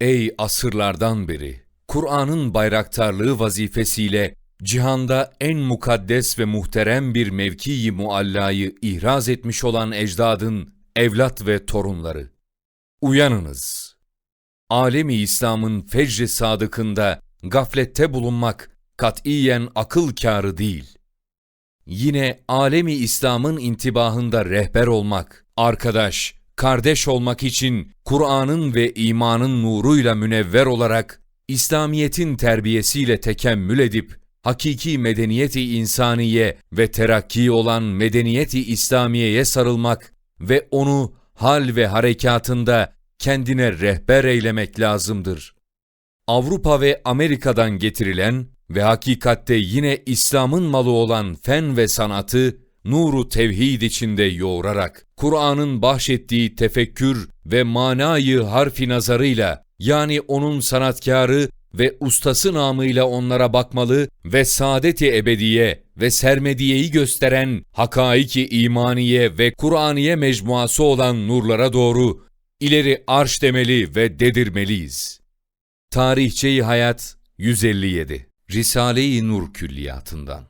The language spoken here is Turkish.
Ey asırlardan beri Kur'an'ın bayraktarlığı vazifesiyle cihanda en mukaddes ve muhterem bir mevki-i muallayı ihraz etmiş olan ecdadın evlat ve torunları. Uyanınız! Alemi İslam'ın fecri sadıkında gaflette bulunmak katiyen akıl kârı değil. Yine alemi İslam'ın intibahında rehber olmak, arkadaş, kardeş olmak için Kur'an'ın ve imanın nuruyla münevver olarak İslamiyet'in terbiyesiyle tekemmül edip hakiki medeniyeti insaniye ve terakki olan medeniyeti İslamiye'ye sarılmak ve onu hal ve harekatında kendine rehber eylemek lazımdır. Avrupa ve Amerika'dan getirilen ve hakikatte yine İslam'ın malı olan fen ve sanatı nuru tevhid içinde yoğurarak Kur'an'ın bahşettiği tefekkür ve manayı harfi nazarıyla yani onun sanatkarı ve ustası namıyla onlara bakmalı ve saadeti ebediye ve sermediyeyi gösteren hakaiki imaniye ve Kur'aniye mecmuası olan nurlara doğru ileri arş demeli ve dedirmeliyiz. Tarihçeyi Hayat 157 Risale-i Nur Külliyatı'ndan